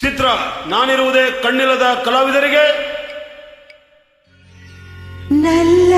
ಚಿತ್ರ ನಾನಿರುವುದೇ ಕಣ್ಣಿಲ್ಲದ ಕಲಾವಿದರಿಗೆ ನಲ್ಲ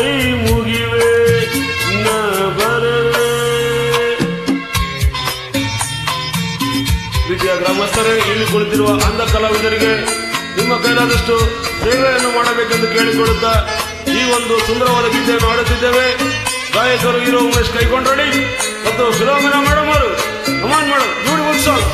ಕೈ ಮುಗಿವೆ ನ ಬರವೆ ಪ್ರೀತಿಯ ಗ್ರಾಮಸ್ಥರೇ, ಇಲ್ಲಿ ಕುಳಿತಿರುವ ಅಂಧ ಕಲಾವಿದರಿಗೆ ನಿಮ್ಮ ಕೈಲಾದಷ್ಟು ಸೇವೆಯನ್ನು ಮಾಡಬೇಕೆಂದು ಕೇಳಿಕೊಳ್ಳುತ್ತಾ ಈ ಒಂದು ಸುಂದರವಾದ ಗೀತೆಯನ್ನು ಆಡುತ್ತಿದ್ದೇವೆ ಗಾಯಕರು, ಹೀರೋ ಉಮೇಶ್ ಕೈಕೊಂಡ್ರಡಿ ಮತ್ತು ಫಿಲೋಮಿನ ಮೇಡಮ್ ಅವರು come on madam beautiful song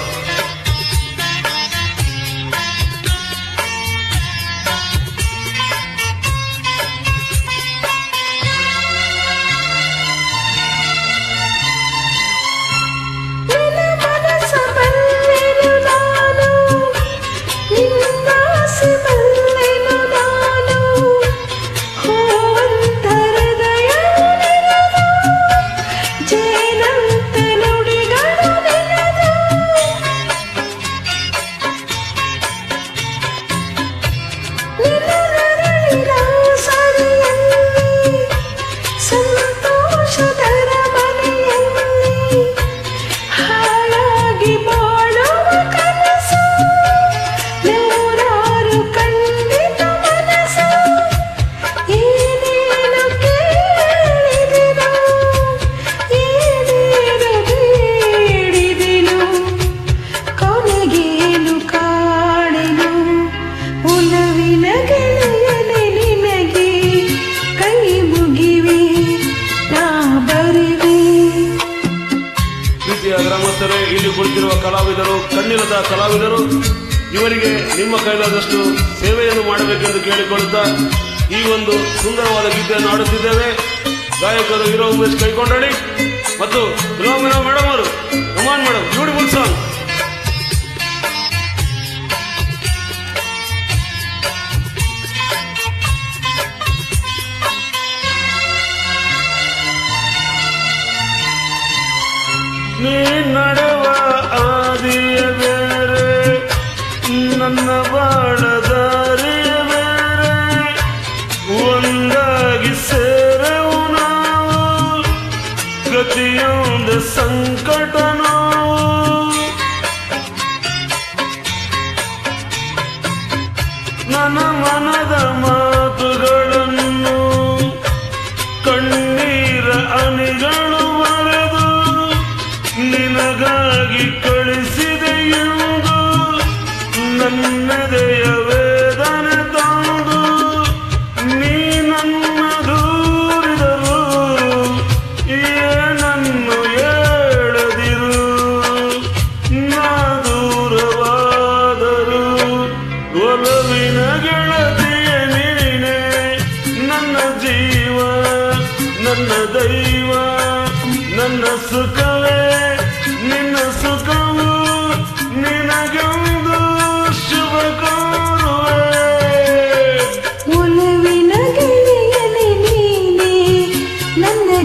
ಇಲ್ಲಿ ಕುಳಿತಿರುವ ಕಲಾವಿದರು, ಕಣ್ಣಿಲ್ಲದ ಕಲಾವಿದರು, ಇವರಿಗೆ ನಿಮ್ಮ ಕೈಲಾದಷ್ಟು ಸೇವೆಯನ್ನು ಮಾಡಬೇಕೆಂದು ಕೇಳಿಕೊಳ್ಳುತ್ತಾ ಈ ಒಂದು ಸುಂದರವಾದ ಗೀತೆಯನ್ನು ಆಡುತ್ತಿದ್ದೇವೆ ಗಾಯಕರು ಹೀರೋ ಉಮೇಶ್ ಕೈಕೊಂಡಳಿ ಮತ್ತು ಫಿಲೋಮಿನಾ ಮೇಡಮ್ ಅವರು. Come on madam beautiful song ನೀ ಕಣ್ಣೀರ ಅನಿಗಳು ಮರೆದು ನಿನಗಾಗಿ ಕಳಿಸಿದೆ ಎಂದು ನನ್ನದೆಯ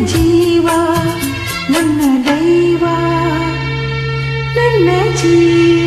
ಜೀವ ನನ್ನ ದೈವ ನನ್ನ ಜೀವ